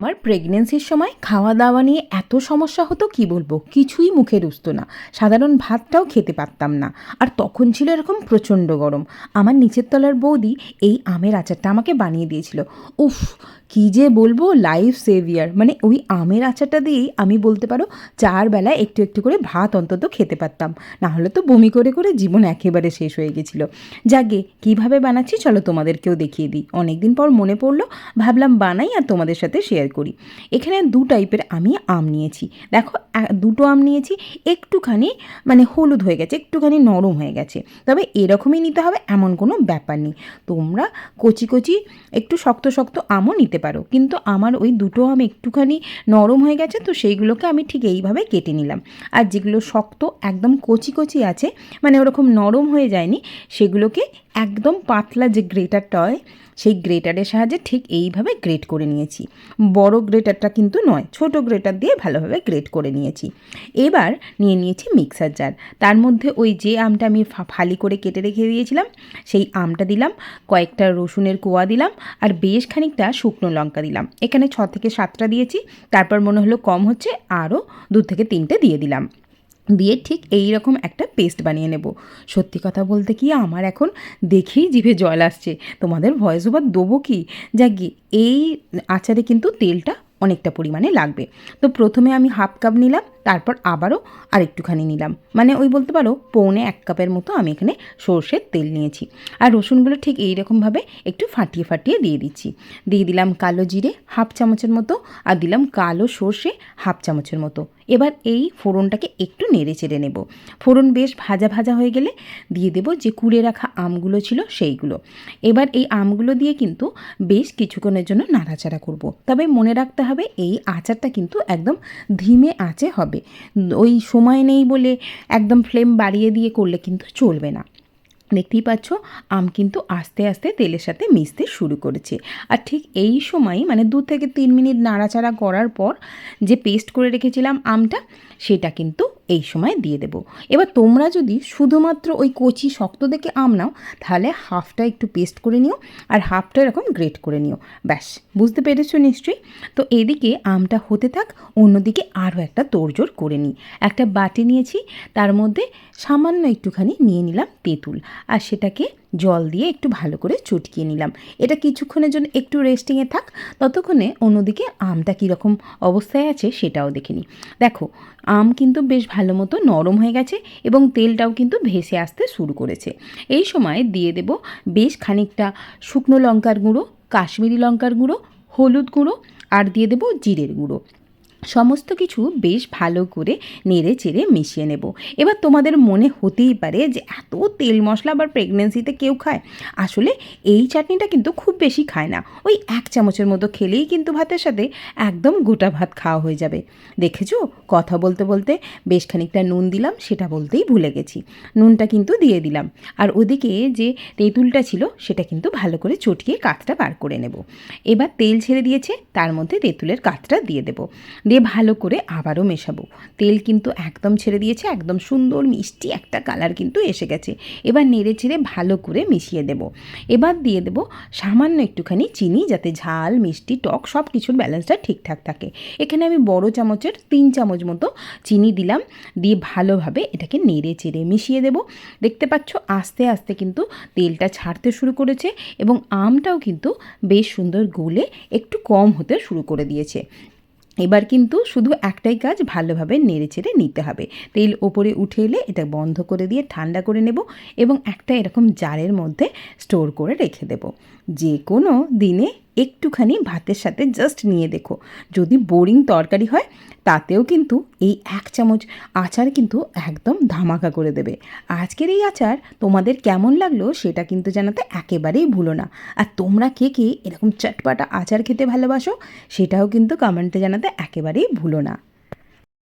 আমার প্রেগনেন্সির সময় খাওয়া দাওয়া নিয়ে এত সমস্যা হতো, কি বলব? কিছুই মুখে রুচতো না। সাধারণ ভাতটাও খেতে পারতাম না। আর তখন ছিল এরকম প্রচণ্ড গরম। আমার নিচের তলার বৌদি এই আমের আচারটা আমাকে বানিয়ে দিয়েছিল। উফ, কী যে বলব লাইফ সেভিয়ার মানে ওই আমের আচারটা দিয়েই আমি বলতে পারো, চার বেলা একটু একটু করে ভাত অন্তত খেতে পারতাম। না হলে তো বমি করে করে জীবন একেবারে শেষ হয়ে গেছিল। যাকে কীভাবে বানাচ্ছি চলো তোমাদেরকেও দেখিয়ে দিই। অনেকদিন পর মনে পড়ল, ভাবলাম বানাই আর তোমাদের সাথে শেয়ার করি। এখানে দু টাইপের আমি আম নিয়েছি। দেখো দুটো আম নিয়েছি, একটুখানি মানে হলুদ হয়ে গেছে, একটুখানি নরম হয়ে গেছে। তবে এরকমই নিতে হবে, এমন কোনো ব্যাপার নেই। তোমরা কচি কচি, একটু শক্ত শক্ত আমও নিতে পারো। কিন্তু আমার ওই দুটো আম একটুখানি নরম হয়ে গেছে, তো সেইগুলোকে আমি ঠিক এইভাবে কেটে নিলাম। আর যেগুলো শক্ত, একদম কচি কচি আছে মানে ওরকম নরম হয়ে যায়নি, সেগুলোকে একদম পাতলা যে গ্রেটারটা হয় সেই গ্রেটারের সাহায্যে ঠিক এইভাবে গ্রেট করে নিয়েছি। বড় গ্রেটারটা কিন্তু নয়, ছোট গ্রেটার দিয়ে ভালোভাবে গ্রেট করে নিয়েছি। এবার নিয়ে নিয়েছি মিক্সার জার। তার মধ্যে ওই যে আমটা আমি ফালি করে কেটে রেখে দিয়েছিলাম, সেই আমটা দিলাম, কয়েকটা রসুনের কোয়া দিলাম, আর বেশ খানিকটা শুকনো লঙ্কা দিলাম। এখানে ছ থেকে সাতটা দিয়েছি, তারপর মনে হলো কম হচ্ছে, আরও দু থেকে তিনটে দিয়ে দিলাম। দিয়ে ঠিক এই রকম একটা পেস্ট বানিয়ে নেব। সত্যি কথা বলতে কি, আমার এখন দেখেই জিভে জল আসছে। তোমাদের ভয়েস ওভার দেবো কি? যাক এই আচারে কিন্তু তেলটা অনেকটা পরিমাণে লাগবে। তো প্রথমে আমি হাফ কাপ নিলাম। তারপর আবারও আর একটুখানি নিলাম। মানে ওই বলতে পারো, পৌনে এক কাপের মতো আমি এখানে সর্ষের তেল নিয়েছি। আর রসুনগুলো ঠিক এই রকমভাবে একটু ফাটিয়ে ফাটিয়ে দিয়ে দিচ্ছি। দিয়ে দিলাম কালো জিরে হাফ চামচের মতো আর দিলাম কালো সর্ষে হাফ চামচের মতো। এবার এই ফোড়নটাকে একটু নেড়ে চেড়ে নেব। ফোড়ন বেশ ভাজা ভাজা হয়ে গেলে দিয়ে দেব যে কুড়ে রাখা আমগুলো ছিল সেইগুলো। এবার এই আমগুলো দিয়ে কিন্তু বেশ কিছুক্ষণের জন্য নাড়াচাড়া করব। তবে মনে রাখতে হবে এই আচারটা কিন্তু একদম ধিমে আঁচে হবে। ওই সময় নেই বলে একদম ফ্লেম বাড়িয়ে দিয়ে করলে কিন্তু চলবে না। দেখতেই পাচ্ছ, আম কিন্তু আস্তে আস্তে তেলের সাথে মিশতে শুরু করেছে। আর ঠিক এই সময় মানে দু থেকে তিন মিনিট নাড়াচাড়া করার পর যে পেস্ট করে রেখেছিলাম আমটা, সেটা কিন্তু এই সময় দিয়ে দেব। এবার তোমরা যদি শুধুমাত্র ওই কচি শক্ত দেখে আম নাও, তাহলে হাফটা একটু পেস্ট করে নিও আর হাফটা এরকম গ্রেট করে নিও। ব্যাস, বুঝতে পেরেছ নিশ্চয়ই? তো এদিকে আমটা হতে থাক, অন্যদিকে আরও একটা তোড়জোড় করে নিই। একটা বাটি নিয়েছি, তার মধ্যে সামান্য একটুখানি নিয়ে নিলাম তেঁতুল। আর সেটাকে জল দিয়ে একটু ভালো করে চটকিয়ে নিলাম। এটা কিছুক্ষণের জন্য একটু রেস্টিংয়ে থাক, ততক্ষণে অন্যদিকে আমটা কীরকম অবস্থায় আছে সেটাও দেখে নিই। দেখো, আম কিন্তু বেশ ভালো মতো নরম হয়ে গেছে এবং তেলটাও কিন্তু ভেসে আসতে শুরু করেছে। এই সময় দিয়ে দেব বেশ খানিকটা শুকনো লঙ্কার গুঁড়ো, কাশ্মীরি লঙ্কার গুঁড়ো, হলুদ গুঁড়ো আর দিয়ে দেব জিরের গুঁড়ো। সমস্ত কিছু বেশ ভালো করে নেড়ে চেড়ে মিশিয়ে নেব। এবার তোমাদের মনে হতেই পারে যে এত তেল মশলা আবার প্রেগনেন্সিতে কেউ খায়। আসলে এই চাটনিটা কিন্তু খুব বেশি খায় না। ওই এক চামচের মতো খেলেই কিন্তু ভাতের সাথে একদম গোটা ভাত খাওয়া হয়ে যাবে। দেখেছ? কথা বলতে বলতে বেশ খানিকটা নুন দিলাম, সেটা বলতেই ভুলে গেছি। নুনটা কিন্তু দিয়ে দিলাম। আর ওদিকে যে তেঁতুলটা ছিল, সেটা কিন্তু ভালো করে চটকিয়ে কাতটা বার করে নেব। এবার তেল ছেড়ে দিয়েছে, তার মধ্যে তেঁতুলের কাতটা দিয়ে দেবো। দিয়ে ভালো করে আবারও মেশাবো। তেল কিন্তু একদম ছেড়ে দিয়েছে, একদম সুন্দর মিষ্টি একটা কালার কিন্তু এসে গেছে। এবার নেড়ে ছেড়ে ভালো করে মিশিয়ে দেব। এবার দিয়ে দেব সামান্য একটুখানি চিনি যাতে ঝাল, মিষ্টি, টক সব কিছুর ব্যালেন্সটা ঠিকঠাক থাকে। এখানে আমি বড় চামচের তিন চামচ মতো চিনি দিলাম, দিয়ে ভালোভাবে এটাকে নেড়ে চেড়ে মিশিয়ে দেব। দেখতে পাচ্ছ আস্তে আস্তে কিন্তু তেলটা ছাড়তে শুরু করেছে এবং আমটাও কিন্তু বেশ সুন্দর গলে একটু কম হতে শুরু করে দিয়েছে। এবার কিন্তু শুধু একটাই কাজ ভালোভাবে নেড়ে চেড়ে নিতে হবে। তেল ওপরে উঠে এলে এটা বন্ধ করে দিয়ে ঠান্ডা করে নেব এবং একটা এরকম জারের মধ্যে স্টোর করে রেখে দেব। যে কোনো দিনে একটুখানি ভাতের সাথে জাস্ট নিয়ে দেখো। যদি বোরিং তরকারি হয়, তাতেও কিন্তু এই এক চামচ আচার কিন্তু একদম ধামাকা করে দেবে। আজকের এই আচার তোমাদের কেমন লাগল সেটা কিন্তু জানাতে একেবারেই ভুলো না। আর তোমরা কে কে এরকম চটপাটা আচার খেতে ভালোবাসো, সেটাও কিন্তু কমেন্টে জানাতে একেবারেই ভুলো না।